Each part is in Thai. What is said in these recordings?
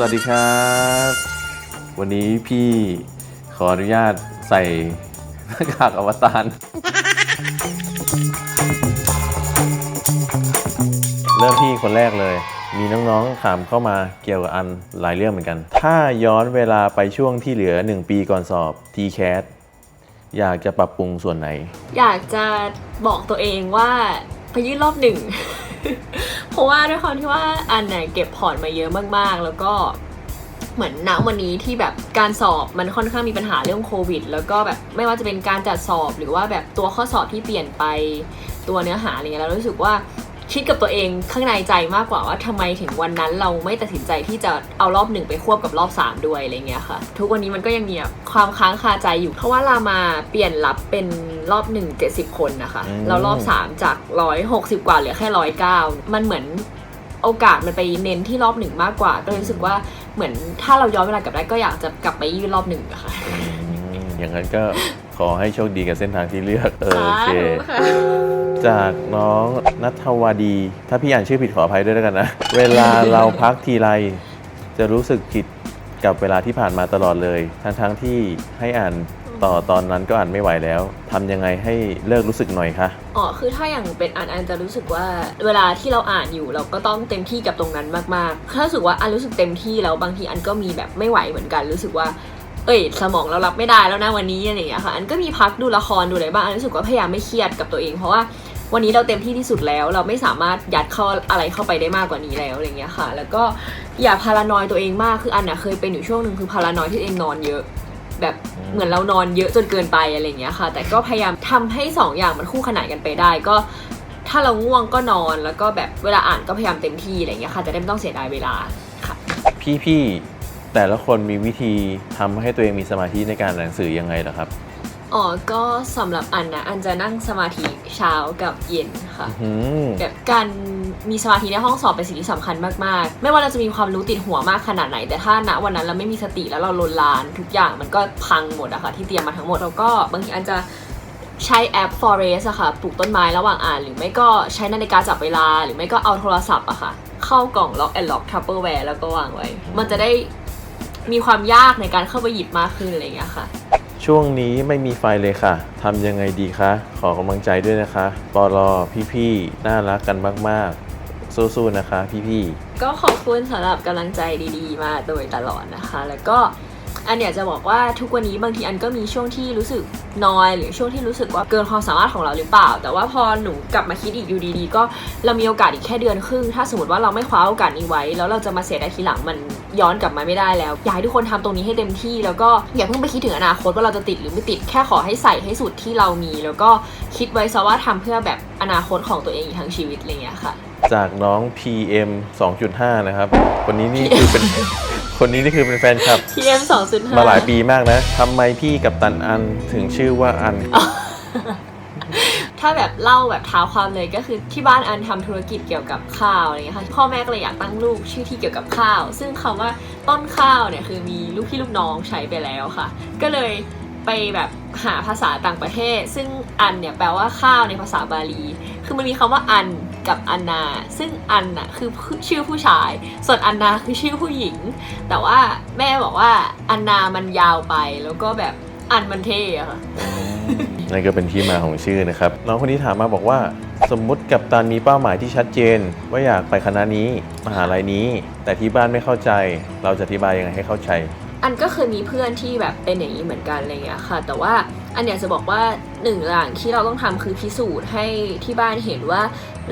สวัสดีครับ วันนี้พี่ขออนุญาตใส่หน้ากากอวตารเริ่มที่คนแรกเลย มีน้องๆถามเข้ามาเกี่ยวกับอันหลายเรื่องเหมือนกัน ถ้าย้อนเวลาไปช่วงที่เหลือ 1 ปีก่อนสอบ TCAT อยากจะปรับปรุงส่วนไหน อยากจะบอกตัวเองว่าไปยื่นรอบหนึ่ง ราะว่าด้วยความที่ว่าอันเนี่ยเก็บพอร์ตมาเยอะมากๆ แล้วก็เหมือนณวันนี้ที่แบบการสอบมันค่อนข้างมีปัญหาเรื่องโควิด แล้วก็แบบไม่ว่าจะเป็นการจัดสอบหรือว่าแบบตัวข้อสอบที่เปลี่ยนไปตัวเนื้อหาอะไรเงี้ยเรารู้สึกว่า คิดกับตัวเองข้างในใจมากกว่าว่าทำไมถึงวันนั้นเราไม่ตัดสินใจที่จะเอารอบหนึ่งไปควบกับรอบสามด้วยอะไรเงี้ยค่ะ ทุกวันนี้มันก็ยังมีแบบความค้างคาใจอยู่ เพราะว่ารามาเปลี่ยนรับเป็นรอบหนึ่งเจ็ดสิบคนนะคะอืมแล้วรอบสามจากร้อยหกสิบกว่าเหลือแค่ร้อยเก้ามันเหมือนโอกาสมันไปเน้นที่รอบหนึ่งมากกว่า ก็เลยรู้สึกว่าเหมือนถ้าเราย้อนเวลากลับได้ก็อยากจะกลับไปยื่นรอบหนึ่งอะค่ะอืมอย่างนั้นก็ ขอให้โชคดีกับเส้นทางที่เลือกเออโอเคสาธุค่ะจากน้องนัทวดี ถ้าพี่อ่านชื่อผิดขออภัยด้วยแล้วกันนะ เวลาเราพักทีไร จะรู้สึกผิดกับเวลาที่ผ่านมาตลอดเลย ทั้งทั้งๆที่ให้อ่านต่อตอนนั้นก็อ่านไม่ไหวแล้วทำยังไงให้เลิกรู้สึกหน่อยคะอ๋อคือถ้าอย่างเป็นอันอันจะรู้สึกว่าเวลาที่เราอ่านอยู่ เราก็ต้องเต็มที่กับตรงนั้นมากๆถ้ารู้สึกว่าอันรู้สึกเต็มที่แล้วบางทีอันก็มีแบบไม่ไหวเหมือนกัน รู้สึกว่า เอ้ยสมองเรารับไม่ได้แล้วนะวันนี้อะไรอย่างเงี้ยค่ะอันก็มีพักดูละครดูอะไรบ้างอันรู้สึกว่าพยายามไม่เครียดกับตัวเอง เพราะว่าวันนี้เราเต็มที่ที่สุดแล้ว เราไม่สามารถยัดเข้าอะไรเข้าไปได้มากกว่านี้แล้วอะไรอย่างเงี้ยค่ะ แล้วก็อย่าพารานอยตัวเองมากคืออันน่ะเคยเป็นอยู่ช่วงหนึ่งคือพารานอยที่ตัวเองนอนเยอะ แบบเหมือนเรานอนเยอะจนเกินไปอะไรอย่างเงี้ยค่ะ แต่ก็พยายามทำให้สองอย่างมันคู่ขนานกันไปได้ ก็ถ้าเราง่วงก็นอนแล้วก็แบบเวลาอ่านก็พยายามเต็มที่อะไรอย่างเงี้ยค่ะจะได้ไม่ต้องเสียดายเวลาค่ะพี่ๆ แต่ละคนมีวิธีทำให้ตัวเองมีสมาธิในการอ่านหนังสือยังไงเหรอครับ อ๋อ ก็สำหรับอันนะ อันจะนั่งสมาธิเช้ากับเย็นค่ะอืมแบบการมีสมาธิในห้องสอบเป็นสิ่งที่สำคัญมากๆ ไม่ว่าเราจะมีความรู้ติดหัวมากขนาดไหน แต่ถ้าณวันนั้นเราไม่มีสติแล้วเราลนลาน ทุกอย่างมันก็พังหมดอะค่ะที่เตรียมมาทั้งหมดแล้วก็บางทีอันจะใช้แอป Forest อะค่ะปลูกต้นไม้ระหว่างอ่าน หรือไม่ก็ใช้นาฬิกาจับเวลา หรือไม่ก็เอาโทรศัพท์อะค่ะ เข้ากล่องล็อกแอนล็อกทัพเปอร์แวร์แล้วก็วางไว้ มันจะได้ มีความยากในการเข้าไปหยิบมากขึ้นอะไรอย่างเงี้ยค่ะ ช่วงนี้ไม่มีไฟเลยค่ะ ทำยังไงดีคะ ขอกำลังใจด้วยนะคะ ปอลอพี่ๆ น่ารักกันมากๆ สู้ๆ นะคะ พี่ๆ ก็ขอบคุณสำหรับกำลังใจดีๆ มาโดยตลอดนะคะ แล้วก็ อันอยากจะบอกว่าทุกวันนี้บางทีอันก็มีช่วงที่รู้สึกนอยหรือช่วงที่รู้สึกว่าเกินความสามารถของเราหรือเปล่า แต่ว่าพอหนูกลับมาคิดอีกอยู่ดีๆ ก็เรามีโอกาสอีกแค่เดือนครึ่ง ถ้าสมมติว่าเราไม่คว้าโอกาสนี้ไว้ แล้วเราจะมาเสียดายทีหลังมันย้อนกลับมาไม่ได้แล้ว อยากให้ทุกคนทำตรงนี้ให้เต็มที่ แล้วก็อย่าเพิ่งไปคิดถึงอนาคตว่าเราจะติดหรือไม่ติดแค่ขอให้ใส่ให้สุดที่เรามี แล้วก็คิดไว้ซะว่าทำเพื่อแบบอนาคตของตัวเองอีกทั้งชีวิตอะไรอย่างเงี้ยค่ะ จากน้อง PM 2.5 นะครับคนนี้นี่คือเป็น คนนี้นี่คือเป็นแฟนคลับ PM 2.5มาหลายปีมากนะทำไมพี่กับตันอันถึงชื่อว่าอัน ถ้าแบบเล่าแบบเท้าความเลยก็คือที่บ้านอันทำธุรกิจเกี่ยวกับข้าวอะไรเงี้ยค่ะพ่อแม่ก็เลยอยากตั้งลูกชื่อที่เกี่ยวกับข้าว ซึ่งคำว่าต้นข้าวเนี่ยคือมีลูกพี่ลูกน้องใช้ไปแล้วค่ะ ก็เลยไปแบบหาภาษาต่างประเทศ ซึ่งอันเนี่ยแปลว่าข้าวในภาษาบาลี คือมันมีคำว่าอัน กับอันนา ซึ่งอันน่ะคือชื่อผู้ชาย ส่วนอันนาคือชื่อผู้หญิง แต่ว่าแม่บอกว่าอันนามันยาวไปแล้วก็แบบอันมันเท่อะค่ะนั่นก็เป็นที่มาของชื่อนะครับ น้องคนนี้ถามมาบอกว่า สมมุติกับตันมีเป้าหมายที่ชัดเจน ว่าอยากไปคณะนี้มหาลัยนี้ แต่ที่บ้านไม่เข้าใจ เราจะอธิบายยังไงให้เข้าใจ อันก็เคยมีเพื่อนที่แบบเป็นอย่างนี้เหมือนกันอะไรเงี้ยค่ะ แต่ว่าอันอยากจะบอกว่าหนึ่งอย่างที่เราต้องทำคือพิสูจน์ให้ที่บ้านเห็นว่า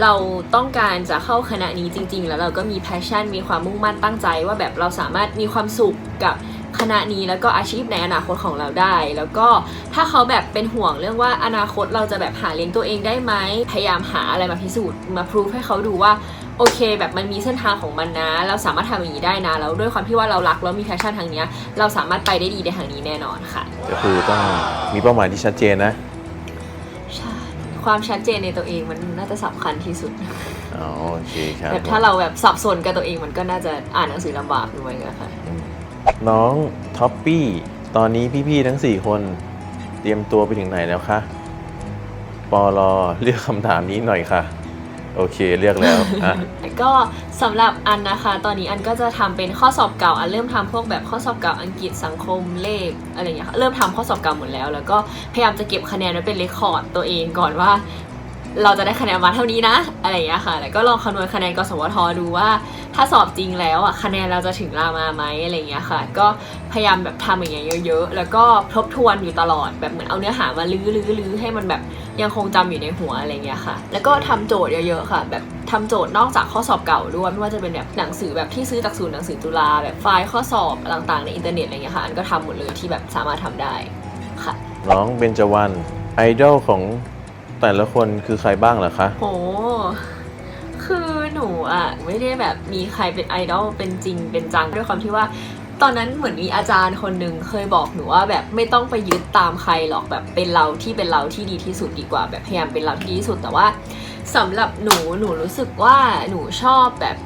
เราต้องการจะเข้าคณะนี้จริง ๆ แล้วเราก็มีแพชชั่น มีความมุ่งมั่นตั้งใจ ว่าแบบเราสามารถมีความสุขกับคณะนี้แล้วก็อาชีพในอนาคตของเราได้ แล้วก็ถ้าเขาแบบเป็นห่วงเรื่องว่าอนาคตเราจะแบบหาเลี้ยงตัวเองได้ไหมพยายามหาอะไรมาพิสูจน์มาพิสูจให้เขาดูว่าโอเค แบบมันมีเส้นทางของมันนะ เราสามารถทำอย่างนี้ได้นะ แล้วด้วยความที่ว่าเรารักแล้วมีแพชชั่นทางนี้ เราสามารถไปได้ดีในทางนี้แน่นอนค่ะ ก็คือต้องมีเป้าหมายที่ชัดเจนนะ ความชัดเจนในตัวเองมันน่าจะสำคัญที่สุดอ๋อโอเคครับแบบถ้าเราแบบสับสนกับตัวเองมันก็น่าจะอ่านหนังสือลำบากด้วยกันค่ะน้องท็อปปี้ตอนนี้พี่ๆทั้ง 4 คนเตรียมตัวไปถึงไหนแล้วคะปอลอเลือกคำถามนี้หน่อยค่ะ โอเคเลือกแล้วอะแล้วก็สำหรับอันนะคะ ตอนนี้อันก็จะทำเป็นข้อสอบเก่าอันเริ่มทำพวกแบบข้อสอบเก่าอังกฤษสังคมเลขอะไรอย่างเงี้ยค่ะเริ่มทำข้อสอบเก่าหมดแล้ว แล้วก็พยายามจะเก็บคะแนนไว้เป็นเรคคอร์ดตัวเองก่อนว่า เราจะได้คะแนนมาเท่านี้นะอะไรอย่างเงี้ยค่ะแล้วก็ลองคำนวณคะแนนกสวทดูว่า ถ้าสอบจริงแล้วอะคะแนนเราจะถึงรามาไหมอะไรอย่างเงี้ยค่ะ ก็พยายามแบบทำอย่างเงี้ยเยอะๆ แล้วก็ทบทวนอยู่ตลอดแบบเหมือนเอาเนื้อหามาลื้อลื้อลื้อให้มันแบบยังคงจำอยู่ในหัวอะไรเงี้ยค่ะ แล้วก็ทำโจทย์เยอะๆค่ะ แบบทำโจทย์นอกจากข้อสอบเก่าด้วยไม่ว่าจะเป็นแบบหนังสือแบบที่ซื้อจากศูนย์หนังสือจุฬาแบบไฟล์ข้อสอบต่างๆในอินเทอร์เน็ตอะไรเงี้ยค่ะอันก็ทำหมดเลยที่แบบสามารถทำได้ค่ะ น้องเบญจวรรณไอดอลของ แต่ละคนคือใครบ้างเหรอคะ โห คือหนูอะไม่ได้แบบมีใครเป็นไอดอลเป็นจริงเป็นจังด้วยความที่ว่า ตอนนั้นเหมือนมีอาจารย์คนหนึ่งเคยบอกหนูว่าแบบไม่ต้องไปยึดตามใครหรอกแบบเป็นเราที่เป็นเราที่ดีที่สุดดีกว่า แบบพยายามเป็นเราที่ดีที่สุดแต่ว่าสำหรับหนูหนูรู้สึกว่าหนูชอบแบบ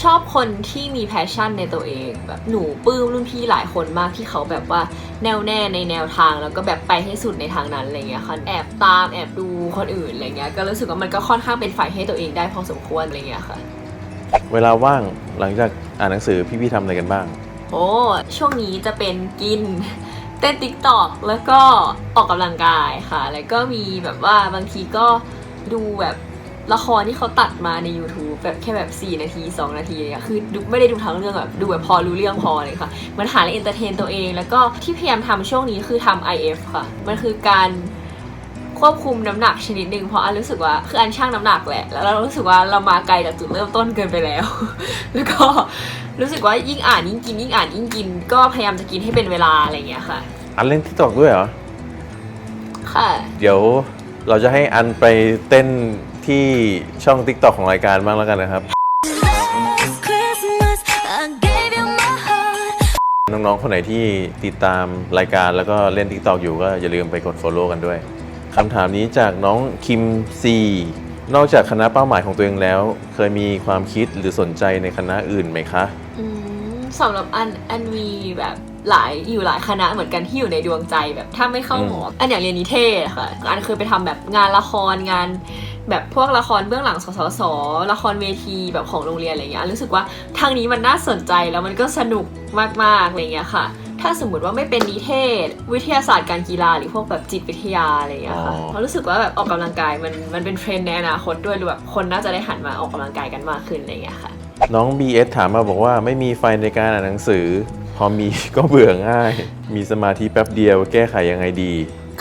ชอบคนที่มีแพชชั่นในตัวเองแบบหนูปลื้มรุ่นพี่หลายคนมากที่เขาแบบว่าแน่วแน่ในแนวทางแล้วก็แบบไปให้สุดในทางนั้นอะไรเงี้ยค่ะแอบตามแอบดูคนอื่นอะไรเงี้ยก็รู้สึกว่ามันก็ค่อนข้างเป็นฝ่ายให้ตัวเองได้พอสมควรอะไรเงี้ยค่ะ เวลาว่างหลังจากอ่านหนังสือพี่ๆทำอะไรกันบ้าง โอ้ช่วงนี้จะเป็นกินเต้นติ๊กตอกแล้วก็ออกกำลังกายค่ะ แล้วก็มีแบบว่าบางทีก็ดูแบบ ละครที่เขาตัดมาใน YouTube แบบแค่แบบ 4 นาที 2 นาทีอะไรเงี้ยคือดูไม่ได้ดูทั้งเรื่องแบบดูแบบพอรู้เรื่องพอเลยค่ะ มันหาอะไรเอนเตอร์เทนตัวเอง แล้วก็ที่พยายามทำช่วงนี้คือทำ IF ค่ะ มันคือการควบคุมน้ำหนักชนิดหนึ่งเพราะอันรู้สึกว่าคืออันช่างน้ำหนักแหละ แล้วเรารู้สึกว่าเรามาไกลจากจุดเริ่มต้นเกินไปแล้ว แล้วก็รู้สึกว่ายิ่งอ่านยิ่งกินยิ่งอ่านยิ่งกิน ก็พยายามจะกินให้เป็นเวลาอะไรอย่างเงี้ยค่ะ อันเล่นทิกตอกด้วยเหรอ ค่ะ เดี๋ยวเราจะให้อันไปเต้น ที่ช่อง t ิ k t o k ของรายการบ้างแล้วกันนะครับ Last Christmas, I gave you my heart. น้องๆ คนไหนที่ติดตามรายการแล้วก็เล่น TikTok อยู่ก็อย่าลืมไปกด Follow กันด้วยคำถามนี้จากน้องคิมซีนอกจากคณะเป้าหมายของตัวเองแล้ว เคยมีความคิดหรือสนใจในคณะอื่นไหมคะอืมสำหรับอันอันมีแบบหลายอยู่หลายคณะเหมือนกันที่อยู่ในดวงใจแบบถ้าไม่เข้าหมออันอยากเรียนนิเทศค่ะอันเคยไปทำแบบงานละครงาน แบบพวกละครเบื้องหลังสสสละครเวทีแบบของโรงเรียนอะไรเงี้ยรู้สึกว่าทางนี้มันน่าสนใจแล้วมันก็สนุกมากๆอะไรเงี้ยค่ะ ถ้าสมมติว่าไม่เป็นนิเทศ วิทยาศาสตร์การกีฬาหรือพวกแบบจิตวิทยาอะไรเงี้ยค่ะอ๋อเพราะรู้สึกว่าแบบออกกำลังกายมันมันเป็นเทรนด์ในอนาคตด้วยหรือแบบคนน่าจะได้หันมาออกกำลังกายกันมากขึ้นอะไรเงี้ยค่ะน้อง BS ถามมาบอกว่าไม่มีไฟในการอ่านหนังสือ พอมีก็เบื่อง่าย มีสมาธิแป๊บเดียวแก้ไขยังไงดี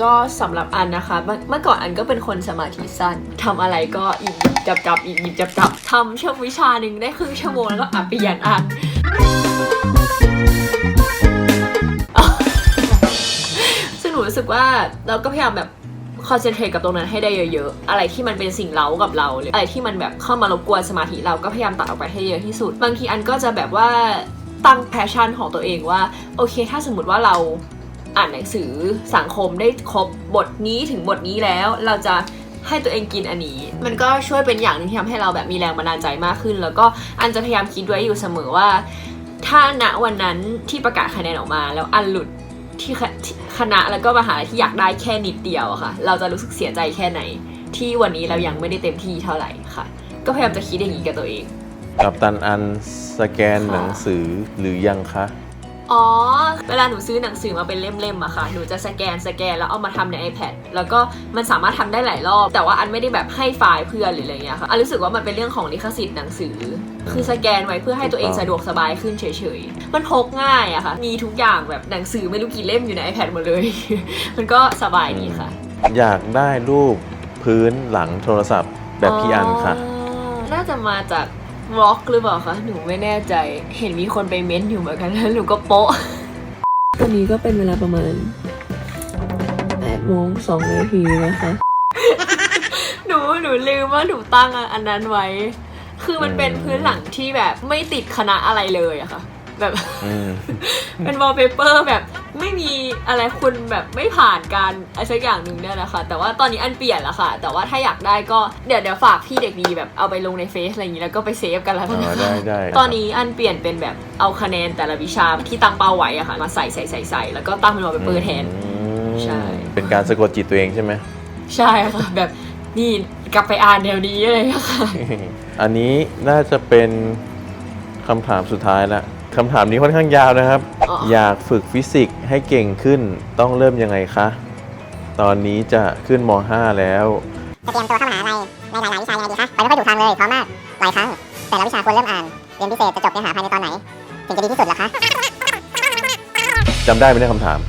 ก็สำหรับอันนะคะเมื่อก่อนอันก็เป็นคนสมาธิสั้นทำอะไรก็หยิบจับจับหยิบหยิบจับจับทำเชั่ววิชาหนึ่งได้ครึ่งชั่วโมงแล้วก็อะเปลี่ยนอันซึ่งหนูรู้สึกว่าเราก็พยายามแบบคอนเซนเทรตกับตรงนั้นให้ได้เยอะๆ อะไรที่มันเป็นสิ่งเล้ากับเราหรืออะไรที่มันแบบเข้ามารบกวนสมาธิเราก็พยายามตัดออกไปให้เยอะที่สุด บางทีอันก็จะแบบว่าตั้งแพชชั่นของตัวเองว่า โอเค ถ้าสมมติว่าเรา อ่านหนังสือสังคมได้ครบบทนี้ถึงบทนี้แล้ว เราจะให้ตัวเองกินอันนี้ มันก็ช่วยเป็นอย่างหนึงที่ทำให้เราแบบมีแรงบันดาลใจมากขึ้น แล้วก็อันจะพยายามคิดไว้อยู่เสมอว่า ถ้าณวันนั้นที่ประกาศคะแนนออกมา แล้วอันหลุดที่คที่คณะแล้วก็มหาลัยที่อยากได้แค่นิดเดียวอะค่ะ เราจะรู้สึกเสียใจแค่ไหน ที่วันนี้เรายังไม่ได้เต็มที่เท่าไหร่ค่ะ ก็พยายามจะคิดอย่างนี้กับตัวเอง กับตันอันสแกนหนังสือหรือยังคะ อ๋อ เวลาหนูซื้อหนังสือมาเป็นเล่มๆอะค่ะ หนูจะสแกนสแกนแล้วเอามาทำใน iPad แล้วก็มันสามารถทำได้หลายรอบ แต่ว่าอันไม่ได้แบบให้ไฟล์เพื่อนหรืออะไรเงี้ยค่ะ อันรู้สึกว่ามันเป็นเรื่องของลิขสิทธิ์หนังสือ คือสแกนไว้เพื่อให้ตัวเองสะดวกสบายขึ้นเฉยๆ มันพกง่ายอะค่ะ มีทุกอย่างแบบหนังสือไม่รู้กี่เล่มอยู่ใน iPad หมดเลย มันก็สบายดีค่ะ อยากได้รูปพื้นหลังโทรศัพท์แบบพี่อันค่ะอ๋อน่าจะมาจาก ร็อกหรือเปล่าคะหนูไม่แน่ใจเห็นมีคนไปเม้นต์อยู่เหมือนกันแล้วหนูก็โป๊ะ ตอนนี้ก็เป็นเวลาประมาณ8โมง2นาทีนะคะ หนูหนูลืมว่าหนูตั้งอันนั้นไว้ คือมันเป็นพื้นหลังที่แบบไม่ติดคณะอะไรเลยอะค่ะ แบบ อืม เป็นวอลเปเปอร์แบบไม่มีอะไรคุณแบบไม่ผ่านการอะไรสักอย่างหนึ่งเนี่ยนะคะ แต่ว่าตอนนี้อันเปลี่ยนแล้วค่ะ แต่ว่าถ้าอยากได้ก็เดี๋ยวเดี๋ยวฝากพี่เด็กดีแบบเอาไปลงในเฟซอะไรอย่างนี้แล้วก็ไปเซฟกันแล้วกันอ๋อนะคะได้ได้ ตอนนี้อันเปลี่ยนเป็นแบบเอาคะแนนแต่ละวิชาที่ตั้งเป้าไว้อะค่ะ มาใส่ใส่ใส่ใส่แล้วก็ตั้งเป็นวอลเปเปอร์แทนอืมใช่ เป็นการสะกดจิตตัวเองใช่ไหม ใช่ค่ะแบบนี่กลับไปอ่านเดี๋ยวนี้เลยอะค่ะ อันนี้น่าจะเป็นคำถามสุดท้ายละ คำถามนี้ค่อนข้างยาวนะครับ อ๋ออยากฝึกฟิสิกส์ให้เก่งขึ้นต้องเริ่มยังไงคะ ตอนนี้จะขึ้นม .5 แล้ว จะเตรียมตัวเข้ามหาลัยในหลายๆวิชายังไงดีคะไปไม่ค่อยถูกทางเลยเพราะมาก หลายครั้ง แต่ละวิชาควรเริ่มอ่าน เรียนพิเศษจะจบเนื้อหาภายในตอนไหน ถึงจะดีที่สุดล่ะคะ จำได้ไหมเนี่ยคำถาม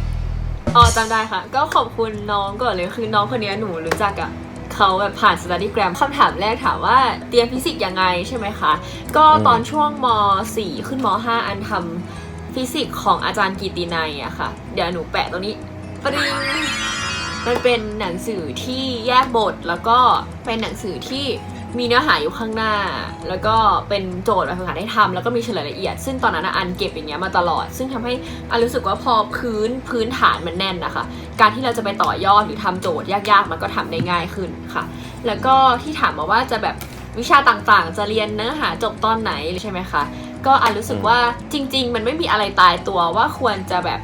อ๋อจำได้ค่ะ ก็ขอบคุณน้องก่อนเลยคือน้องคนนี้หนูรู้จักอะ เขาแบบผ่านสต u d y แกรมคำถามแรกถามว่าเตรียมฟิสิกส์ยังไงใช่ไหมคะ ก็อืมตอนช่วงม .4 ขึ้นม .5 อันทำฟิสิกส์ของอาจารย์กีตินัยอะค่ะ เดี๋ยวหนูแปะตรงนี้ปริงมันเป็นหนังสือที่แยกบทแล้วก็เป็นหนังสือที่ มีเนื้อหาอยู่ข้างหน้า แล้วก็เป็นโจทย์แบบฝึกหัดให้ทำแล้วก็มีเฉลยละเอียด ซึ่งตอนนั้นอันเก็บอย่างเงี้ยมาตลอด ซึ่งทำให้อันรู้สึกว่าพอพื้นพื้นฐานมันแน่นนะคะ การที่เราจะไปต่อยอดหรือทำโจทย์ยากๆ มันก็ทำได้ง่ายขึ้นค่ะ แล้วก็ที่ถามมาว่าจะแบบวิชาต่างๆ จะเรียนเนื้อหาจบตอนไหนใช่ไหมคะ ก็อันรู้สึกว่าจริง ๆ มันไม่มีอะไรตายตัวว่าควรจะแบบ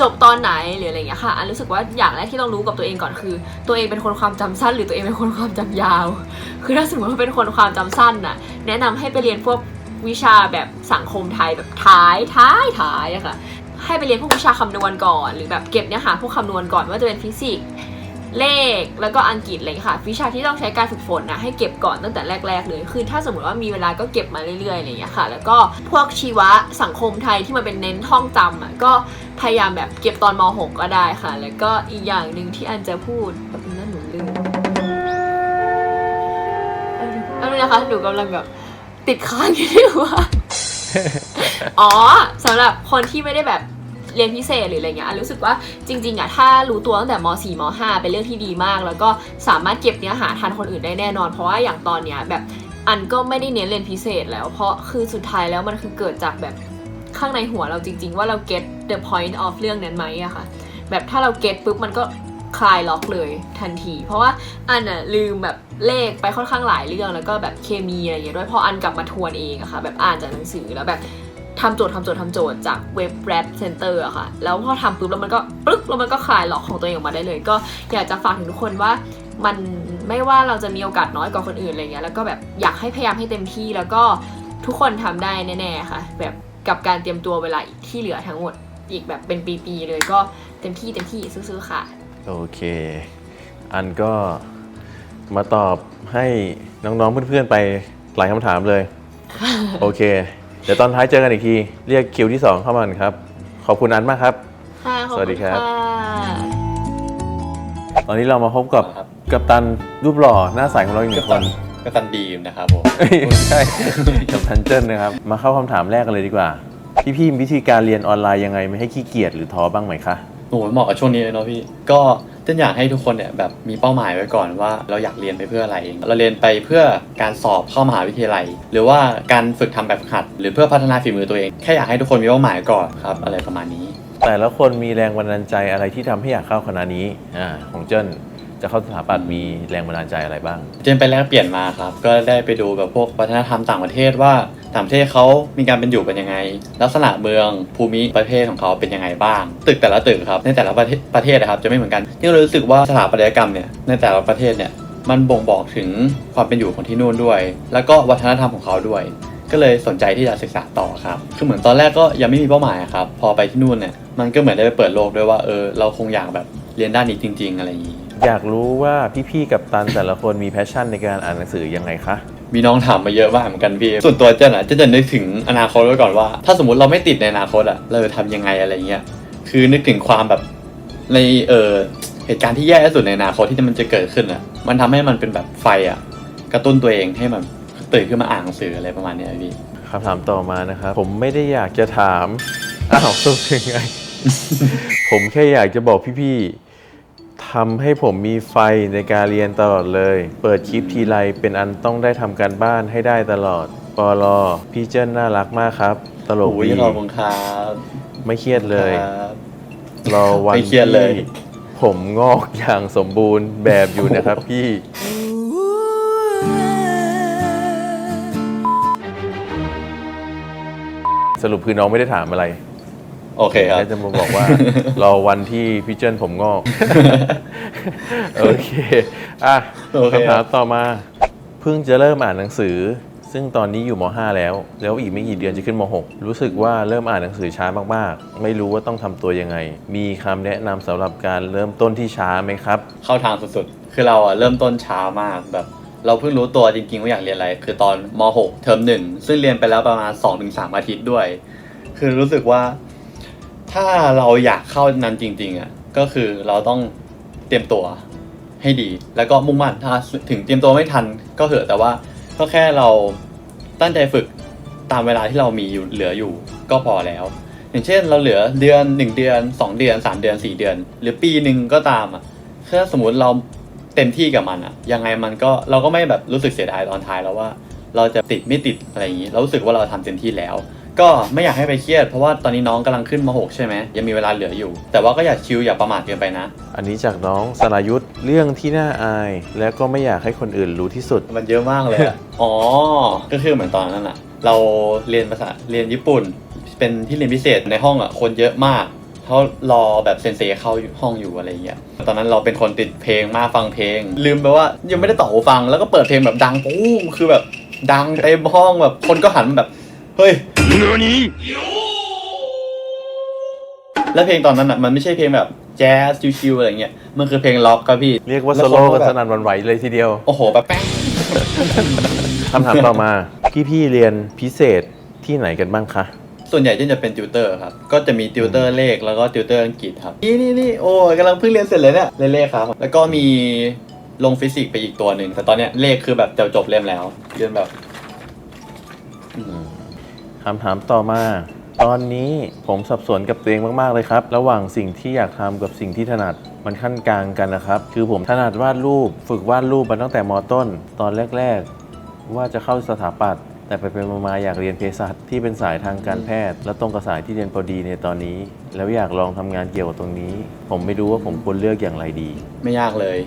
จบตอนไหนหรืออะไรเงี้ยค่ะอันรู้สึกว่าอย่างแรกที่ต้องรู้กับตัวเองก่อนคือ ตัวเองเป็นคนความจำสั้น หรือตัวเองเป็นคนความจำยาว คือถ้าสมมติว่าเป็นคนความจำสั้นน่ะแนะนำให้ไปเรียนพวกวิชาแบบสังคมไทยแบบท้ายท้ายท้ายอะค่ะให้ไปเรียนพวกวิชาคำนวณก่อน หรือแบบเก็บเนื้อหาพวกคำนวณก่อนว่าจะเป็นฟิสิกส์ เลขแล้วก็อังกฤษเงี้ยค่ะวิชาที่ต้องใช้การฝึกฝนนะให้เก็บก่อนตั้งแต่แรก ๆ เลยคือถ้าสมมติว่ามีเวลาก็เก็บมาเรื่อยๆอะไรอย่างเงี้ยค่ะ แล้วก็พวกชีวะสังคมไทยที่มันเป็นเน้นท่องจำอะก็พยายามแบบเก็บตอนม .6 ก็ได้ค่ะ แล้วก็อีกอย่างหนึ่งที่อันจะพูดแบบนั้นหนูลืมอันนี้นะคะหนูกำลังแบบติดค้างอยู่ที่ว่าอ๋อสำหรับคนที่ไม่ได้แบบ เรียนพิเศษหรืออะไรเงี้ยอันรู้สึกว่าจริง ๆอะถ้ารู้ตัวตั้งแต่ม .4 ม .5 เป็นเรื่องที่ดีมาก แล้วก็สามารถเก็บเนื้อหาทันคนอื่นได้แน่นอน เพราะว่าอย่างตอนเนี้ยแบบอันก็ไม่ได้เน้นเรียนพิเศษแล้ว เพราะคือสุดท้ายแล้วมันคือเกิดจากแบบข้างในหัวเราจริง ๆ ว่าเรา get the point of เรื่องนั้นไหมอะค่ะ แบบถ้าเรา get ปุ๊บมันก็คลายล็อกเลยทันที เพราะว่าอันอะลืมแบบเลขไปค่อนข้างหลายเรื่องแล้วก็แบบเคมีอะไรอย่างเงี้ยด้วยพออันกลับมาทวนเองอะค่ะ แบบอ่านจากหนังสือแล้วแบบ ทำโจทย์ทำโจทย์ทำโจทย์จากเว็บ Rap Center อะค่ะ แล้วพอทำปุ๊บแล้วมันก็ปึ๊กแล้วมันก็คลายล็อกของตัวเองออกมาได้เลย ก็อยากจะฝากถึงทุกคนว่ามันไม่ว่าเราจะมีโอกาสน้อยกว่าคนอื่นอะไรเงี้ยแล้วก็แบบอยากให้พยายามให้เต็มที่แล้วก็ทุกคนทำได้แน่ๆค่ะ แบบกับการเตรียมตัวเวลาอีกที่เหลือทั้งหมดอีกแบบเป็นปีๆเลยก็เต็มที่เต็มที่ซื้อๆค่ะโอเค อันก็มาตอบให้น้องๆเพื่อนๆไปหลายคำถามเลย โอเค เดี๋ยวตอนท้ายเจอกันอีกที เรียกคิวที่2เข้ามาครับ ขอบคุณอันมากครับ ค่ะขอบสวัสดีคุณครับค่ะตอนนี้เรามาพบกับครับ กัปตันรูปหล่อหน้าใสของเราอีกหนึ่งคนก็ตันดีมนะครับผมไม่ใช่กับทันเจิ้นนะครับ มาเข้าคำถามแรกกันเลยดีกว่า พี่พี่ๆมีวิธีการเรียนออนไลน์ยังไงไม่ให้ขี้เกียจหรือท้อบ้างไหมคะ โอ้โหเหมาะกับช่วงนี้เลยเนาะพี่ ก็เต้นอยากให้ทุกคนเนี่ยแบบมีเป้าหมายไว้ก่อนว่าเราอยากเรียนไปเพื่ออะไรเราเรียนไปเพื่อการสอบเข้ามหาวิทยาลัย หรือว่าการฝึกทำแบบฝึกหัด หรือเพื่อพัฒนาฝีมือตัวเอง แค่อยากให้ทุกคนมีเป้าหมายก่อนครับ อะไรประมาณนี้ แต่ละคนมีแรงบันดาลใจอะไรที่ทำให้อยากเข้าคณะนี้อ่าของเจิ้นจะเข้าสถาปัตย์มีแรงบันดาลใจอะไรบ้าง เจนไปแลกเปลี่ยนมาครับ ก็ได้ไปดูแบบพวกวัฒนธรรมต่างประเทศว่า ต่างประเทศเขามีการเป็นอยู่เป็นยังไง ลักษณะเมืองภูมิประเทศของเขาเป็นยังไงบ้าง ตึกแต่ละตึกครับในแต่ละประเทศประเทศนะครับจะไม่เหมือนกันที่เรารู้สึกว่าสถาปัตยกรรมเนี่ยในแต่ละประเทศเนี่ยมันบ่งบอกถึงความเป็นอยู่ของที่นู่นด้วย แล้วก็วัฒนธรรมของเขาด้วย ก็เลยสนใจที่จะศึกษาต่อครับคือเหมือนตอนแรกก็ยังไม่มีเป้าหมายครับพอไปที่นู่นเนี่ยมันก็เหมือนได้ไปเปิดโลกด้วยว่าเออเราคงอยากแบบเรียนด้านนี้จริง ๆ อะไรอย่างนี้อยากรู้ว่าพี่ๆกับตันแต่ละคนมีแพชชั่นในการอ่านหนังสือยังไงคะ มีน้องถามมาเยอะมากเหมือนกันพี่ส่วนตัวเจนอะเจนจะนึกถึงอนาคตไว้ก่อนว่า ถ้าสมมติเราไม่ติดในอนาคตอะเราจะทำยังไงอะไรเงี้ยคือนึกถึงความแบบในเออเหตุการณ์ที่แย่ที่สุดในอนาคตที่มันจะเกิดขึ้นอะมันทำให้มันเป็นแบบไฟอะกระตุ้นตัวเองให้มันตื่นขึ้นมาอ่านหนังสืออะไรประมาณนี้พี่คำถามต่อมานะครับผมไม่ได้อยากจะถามอ้าวสุดยังไง ผมแค่อยากจะบอกพี่ๆ ทำให้ผมมีไฟในการเรียนตลอดเลย เปิดคลิปทีไรเป็นอันต้องได้ทำการบ้านให้ได้ตลอด ปอลอพี่เจิ้นน่ารักมากครับ ตลกโอ้ยดีขอบคุณครับไม่เครียดเลย ครับรอวันไม่เครียดเลย ที่ผมงอกอย่างสมบูรณ์แบบอยู่นะครับพี่ สรุปคือน้องไม่ได้ถามอะไร โอเคครับ แล้วจะมาบอกว่า รอวันที่พี่เจิ้นผมงอก โอเคอะโอเค คำถามต่อมา เพิ่งจะเริ่มอ่านหนังสือ ซึ่งตอนนี้อยู่ม .5 แล้ว แล้วอีกไม่กี่เดือนจะขึ้นม .6 รู้สึกว่าเริ่มอ่านหนังสือช้ามากๆ ไม่รู้ว่าต้องทำตัวยังไง มีคำแนะนำสำหรับการเริ่มต้นที่ช้าไหมครับ เข้าทางสุดๆ คือเราอะเริ่มต้นช้ามากแบบ เราเพิ่งรู้ตัวจริงๆว่าอยากเรียนอะไร คือตอนม .6 เทอมหนึ่งซึ่งเรียนไปแล้วประมาณ 2-3 อาทิตย์ด้วย คือรู้สึกว่า ถ้าเราอยากเข้านั้นจริง ๆอะก็คือเราต้องเตรียมตัวให้ดี แล้วก็มุ่งมั่นถ้าถึงเตรียมตัวไม่ทันก็เถอะแต่ว่าก็แค่เราตั้งใจฝึกตามเวลาที่เรามีอยู่เหลืออยู่ก็พอแล้ว อย่างเช่นเราเหลือเดือน 1 เดือน 2 เดือน 3 เดือน 4 เดือน หรือปีหนึ่งก็ตามอะถ้าสมมติเราเต็มที่กับมันอะ ยังไงมันก็เราก็ไม่แบบรู้สึกเสียดายตอนท้ายแล้วว่า เราจะติดไม่ติดอะไรอย่างนี้ เรารู้สึกว่าเราทำเต็มที่แล้ว ก็ไม่อยากให้ไปเครียดเพราะว่าตอนนี้น้องกำลังขึ้นม .6 ใช่ไหมยังมีเวลาเหลืออยู่ แต่ว่าก็อย่าชิลอย่าประมาทเกินไปนะ อันนี้จากน้องสรายุทธเรื่องที่น่าอาย และก็ไม่อยากให้คนอื่นรู้ที่สุด มันเยอะมากเลยอะ อ๋อ ก็คือเหมือนตอนนั้นอะเราเรียนภาษาเรียนญี่ปุ่น เป็นที่เรียนพิเศษในห้องอะคนเยอะมากเขารอแบบเซนเซเข้าห้องอยู่อะไรเงี้ย ตอนนั้นเราเป็นคนติดเพลงมากฟังเพลง ลืมไปว่ายังไม่ได้ต่อหูฟังแล้วก็เปิดเพลงแบบดังปุ้งคือแบบดังเต็มห้องแบบคนก็หันมาแบบ เฮ้ย แล้วเพลงตอนนั้นอะมันไม่ใช่เพลงแบบแจ๊สชิวๆอะไรเงี้ยมันคือเพลงล็อกครับพี่เรียกว่าแล้สวโลคนก็กันแบบสนั่นหวันไหวเลยทีเดียว โอ้โหแบบแป้งคำถามต่อมาพี่ๆเรียนพิเศษที่ไหนกันบ้างคะ ส่วนใหญ่ที่จะเป็นติวเตอร์ครับ ก็จะมีติวเตอร์เลขแล้วก็ติวเตอร์อังกฤษครับนี่นี่นี่โอ้ยกำลังเพิ่งเรียนเสร็จเลยเนี่ยเรียนเลขครับ แล้วก็มีลงฟิสิกส์ไปอีกตัวหนึ่งแต่ตอนเนี้ยเลขคือแบบจะจบเล่มแล้วเรียนแบบ คำถามต่อมา ตอนนี้ผมสับสนกับตัวเองมาก ๆ เลยครับ ระหว่างสิ่งที่อยากทำกับสิ่งที่ถนัดมันขั้นกลางกันนะครับ คือผมถนัดวาดรูป ฝึกวาดรูปมาตั้งแต่มต้น ตอนแรก ๆ ว่าจะเข้าสถาปัตย์แต่ไปเป็นมาอยากเรียนเภสัชที่เป็นสายทางการแพทย์ และตรงกับสายที่เรียนพอดีในตอนนี้ แล้วอยากลองทำงานเกี่ยวกับตรงนี้ ผมไม่รู้ว่าผมควรเลือกอย่างไรดี ไม่ยากเลย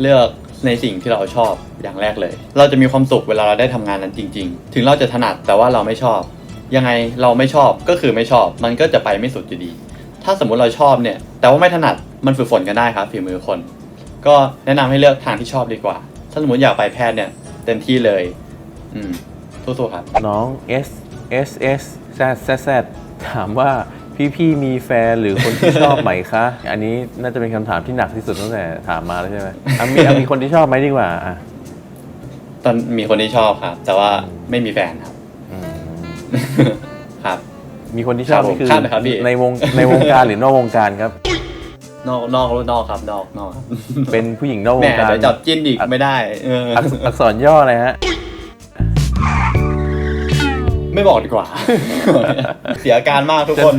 เลือกในสิ่งที่เราชอบอย่างแรกเลย เราจะมีความสุขเวลาเราได้ทำงานนั้นจริง ๆ ถึงเราจะถนัดแต่ว่าเราไม่ชอบ ยังไงเราไม่ชอบก็คือไม่ชอบ มันก็จะไปไม่สุดอยู่ดี ถ้าสมมุติเราชอบเนี่ย แต่ว่าไม่ถนัดมันฝึกฝนกันได้ครับฝีมือคน ก็แนะนำให้เลือกทางที่ชอบดีกว่า ถ้าสมมติอยากไปแพทย์เนี่ยเต็มที่เลย อืมสู้ๆครับ น้อง S S S Z Z Z ถามว่าพี่ๆมีแฟนหรือคนที่ชอบไหมคะ อันนี้น่าจะเป็นคำถามที่หนักที่สุดตั้งแต่ถามมาแล้วใช่ไหมอะมีอะมีคนที่ชอบไหมดีกว่าอะตอนมีคนที่ชอบครับ แต่ว่าไม่มีแฟนครับอืม ครับ มีคนที่ชอบครับผมนี่คือข้ามเลยครับพี่ ในวงในวงการหรือนอกวงการครับ นอกนอกนอกครับนอกนอกครับเป็นผู้หญิงนอกวแหม่งการเดี๋ยวจับจิ้นอีกไม่ได้ เอออักษอักษรย่ออะไรฮะ ไม่บอกดีกว่า เสียอาการมากทุกคน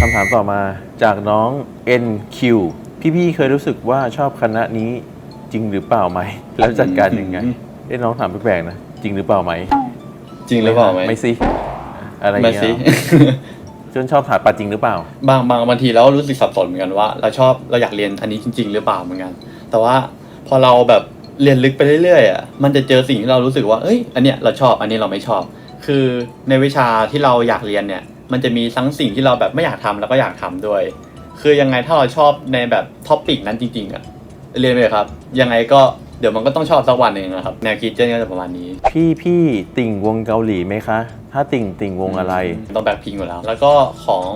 คำถามต่อมาจากน้อง NQ พี่ๆเคยรู้สึกว่าชอบคณะนี้จริงหรือเปล่าไหม แล้วจัดการยังไง อืม เอ้น้องถามแปลกๆนะ จริงหรือเปล่าไหมจริงหรือเปล่าไหมไม่สิอะไรอย่างไม่เงี้ยสิจนชอบถามปัดจริงหรือเปล่า บางบางบางทีเรารู้สึกสับสนเหมือนกันว่า เราชอบเราอยากเรียนอันนี้จริง ๆ หรือเปล่าเหมือนกัน แต่ว่าพอเราแบบเรียนลึกไปเรื่อยๆอะมันจะเจอสิ่งที่เรารู้สึกว่าเอ้ยอันเนี้ยเราชอบอันนี้เราไม่ชอบ คือในวิชาที่เราอยากเรียนเนี่ย มันจะมีทั้งสิ่งที่เราแบบไม่อยากทำแล้วก็อยากทำด้วย คือยังไงถ้าเราชอบในแบบท็อปิกนั้นจริงๆอะเรียนไปเลยครับ ยังไงก็ เดี๋ยวมันก็ต้องชอบสักวันหนึ่งนะครับ แนวคิดเจนก็จะประมาณนี้ พี่พี่ติ่งวงเกาหลีไหมคะ ถ้าติ่งติ่งวงอะไร ต้องแบ็คพิงอยู่แล้ว แล้วก็ของ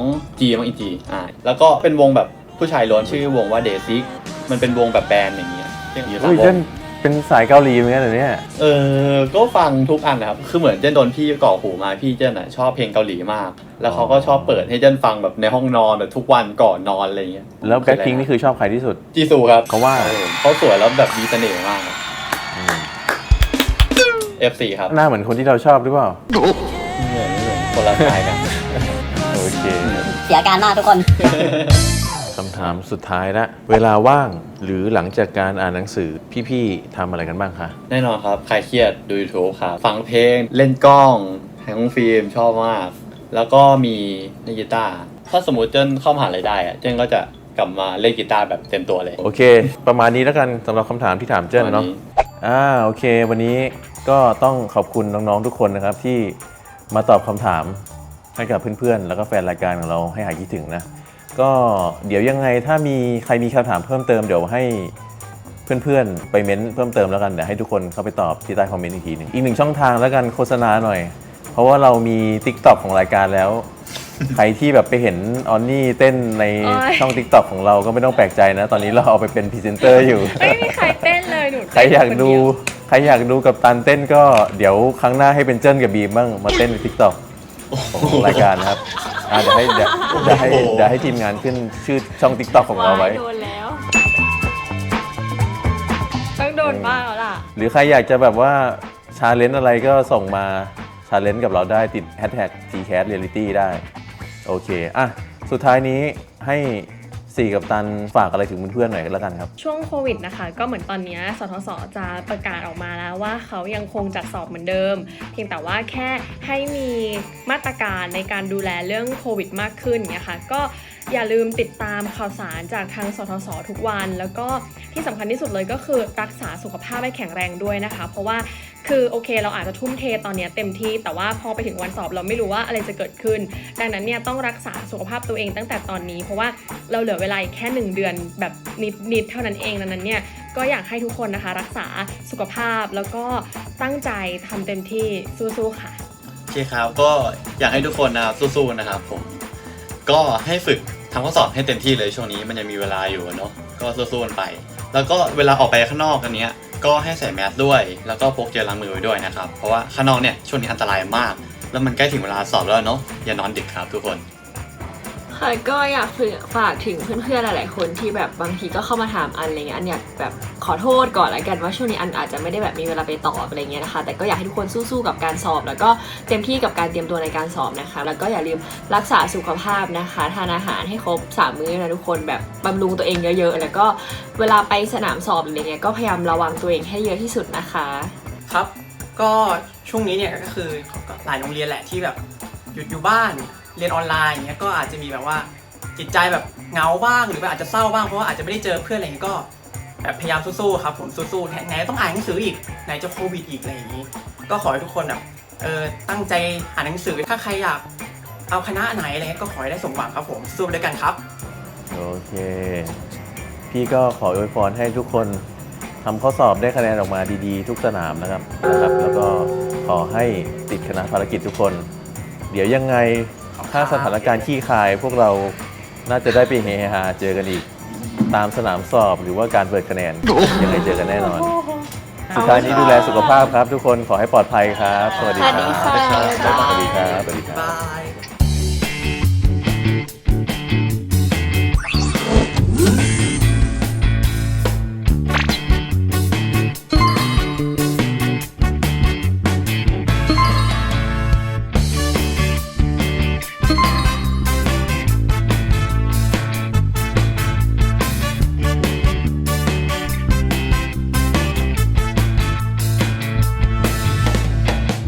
จีมั้งอีจีอ่าแล้วก็เป็นวงแบบผู้ชายล้วนชื่อวงว่าเดซิกมันเป็นวงแบบแบนด์อย่างเงี้ยอย่างเงี้ยอุ้ยเจน เป็นสายเกาหลีเหมือนกันเหรอเนี่ย เออก็ฟังทุกอันนะครับ คือเหมือนเจนโดนพี่ก่อหูมาพี่เจนอะชอบเพลงเกาหลีมาก แล้วเขาก็ชอบเปิดให้เจนฟังแบบในห้องนอนแบบทุกวันก่อนนอนอะไรเงี้ย แล้วแบ็คพิงนี่คือชอบใครที่สุด จีซูครับเขาว่าออเขาสวยแล้วแบบมีเสน่ห์มากครับ F4 ครับ หน้าเหมือนคนที่เราชอบหรือเปล่าไม่เหมือนไม่เหมือนคนละสายกัน โอเค เสียอาการมากทุกคน คำถามสุดท้ายละเวลาว่างหรือหลังจากการอ่านหนังสือพี่ๆทำอะไรกันบ้างคะแน่นอนครับใครเครียดดู YouTube ครับฟังเพลง เล่นกล้องแฮงฟิล์มชอบมาก แล้วก็มีเล่นกีตาร์ถ้าสมมติเจนเข้ามหาลัยได้อะเจนก็จะกลับมาเล่นกีตาร์แบบเต็มตัวเลยโอเค ประมาณนี้แล้วกันสำหรับคำถามที่ถามเจิ้นเนาะวัอ่าโอเค วันนี้ก็ต้องขอบคุณน้องๆทุกคนนะครับที่มาตอบคำถามให้กับเพื่อนๆ แล้วก็แฟนรายการของเราให้หายคิดถึงนะ ก็เดี๋ยวยังไงถ้ามีใครมีคำถามเพิ่มเติมเดี๋ยวให้เพื่อนๆ ไปเม้นเพิ่มเติมแล้วกันเดี๋ยวให้ทุกคนเข้าไปตอบที่ใต้คอมเมนต์อีกทีหนึ่งอีกหนึ่งช่องทางแล้วกันโฆษณาหน่อย เพราะว่าเรามี t ิ k t o k ของรายการแล้ว ใครที่แบบไปเห็นออนนี่เต้นในโอ๊ย ช่อง t ิ k t o k ของเราก็ไม่ต้องแปลกใจนะ ตอนนี้เราเอาไปเป็นพรีเซนเตอร์อยู่ ไม่มีใครเต้นเลยหนูใครอยากดูใครอยากดูกับตันเต้นก็เดี๋ยวครั้งหน้าให้เป็นเจิ้นกับบีมบ้างมาเต้นใน t ิ k t o k ของรายการนะครับ อ่าเดี๋ยวให้เดี๋ยวเดี๋ยวให้เดี๋ยวให้ทีมงานขึ้นชื่อช่อง t ิ k t o k ของเราไว้ โดนแล้ว ต้องโดนบ้างแล้วล่ะ หรือใครอยากจะแบบว่าชาเลนจ์อะไรก็ส่งมาชาเลนจ์กับเราได้ติด hashtag TCAT Reality ได้ โอเค อะ สุดท้ายนี้ให้ สี่กับตันฝากอะไรถึงเพื่อนๆหน่อยแล้วกันครับ ช่วงโควิดนะคะ ก็เหมือนตอนนี้สทศจะประกาศออกมาแล้วว่าเขายังคงจัดสอบเหมือนเดิม เพียงแต่ว่าแค่ให้มีมาตรการในการดูแลเรื่องโควิดมากขึ้นเนี่ยค่ะก็ อย่าลืมติดตามข่าวสารจากทางสทศทุกวัน แล้วก็ที่สำคัญที่สุดเลยก็คือรักษาสุขภาพให้แข็งแรงด้วยนะคะ เพราะว่าคือโอเคเราอาจจะทุ่มเทตอนนี้เต็มที่ แต่ว่าพอไปถึงวันสอบเราไม่รู้ว่าอะไรจะเกิดขึ้น ดังนั้นเนี่ยต้องรักษาสุขภาพตัวเองตั้งแต่ตอนนี้ เพราะว่าเราเหลือเวลาแค่หนึ่งเดือนแบบนิดๆเท่านั้นเองดังนั้นเนี่ยก็อยากให้ทุกคนนะคะ รักษาสุขภาพแล้วก็ตั้งใจทำเต็มที่สู้ๆค่ะโอเคครับก็อยากให้ทุกคนนะครับสู้ๆนะครับผม ก็ให้ฝึกทำข้อสอบให้เต็มที่เลยช่วงนี้มันยังมีเวลาอยู่เนาะก็สู้ๆกันไป แล้วก็เวลาออกไปข้างนอกกันเนี้ยก็ให้ใส่แมสด้วย แล้วก็พกเจลล้างมือไว้ด้วยนะครับ เพราะว่าข้างนอกเนี่ยช่วงนี้อันตรายมาก แล้วมันใกล้ถึงเวลาสอบแล้วเนาะอย่านอนดึกครับทุกคน ค่ะก็อยากฝากถึงเพื่อนๆหลายๆคนที่แบบบางทีก็เข้ามาถามอันอะไรเงี้ยอันอยากแบบขอโทษก่อนละกันว่าช่วงนี้อันอาจจะไม่ได้แบบมีเวลาไปตอบอะไรเงี้ยนะคะ แต่ก็อยากให้ทุกคนสู้ๆกับการสอบ แล้วก็เต็มที่กับการเตรียมตัวในการสอบนะคะ แล้วก็อย่าลืมรักษาสุขภาพนะคะทานอาหารให้ครบสามมื้อนะทุกคนแบบบำรุงตัวเองเยอะๆ แล้วก็เวลาไปสนามสอบอะไรเงี้ยก็พยายามระวังตัวเองให้เยอะที่สุดนะคะ ครับ ก็ช่วงนี้เนี่ยก็คือหลายโรงเรียนแหละที่แบบหยุดอยู่บ้าน เรียนออนไลน์อย่างเงี้ยก็อาจจะมีแบบว่าจิตใจแบบเหงาบ้างหรือว่าอาจจะเศร้าบ้างเพราะว่าอาจจะไม่ได้เจอเพื่อนอะไรเงี้ยก็แบบพยายามสู้ๆครับผมสู้ๆไหนต้องอ่านหนังสืออีกไหนจะโควิดอีกอะไรอย่างงี้ ก็ขอให้ทุกคนแบบเออตั้งใจอ่านหนังสือถ้าใครอยากเอาคณะไหนอะไรเงี้ยก็ขอให้ได้สมหวังครับผมสู้ด้วยกันครับ โอเค พี่ก็ขออวยพรให้ทุกคนทำข้อสอบได้คะแนนออกมาดีๆ ทุกสนามนะครับนะครับ แล้วก็ขอให้ติดคณะภารกิจทุกคน เดี๋ยวยังไง ถ้าสถานการณ์ขี้คายพวกเราน่าจะได้ไปเฮฮาเจอกันอีก ตามสนามสอบหรือว่าการเปิดคะแนนยังไงเจอกันแน่นอน สุดท้ายนี้ดูแลสุขภาพครับ ทุกคนขอให้ปลอดภัยครับ สวัสดีครับสวัสดีค่ะสวัสดีครับสวัสดีครับ บาย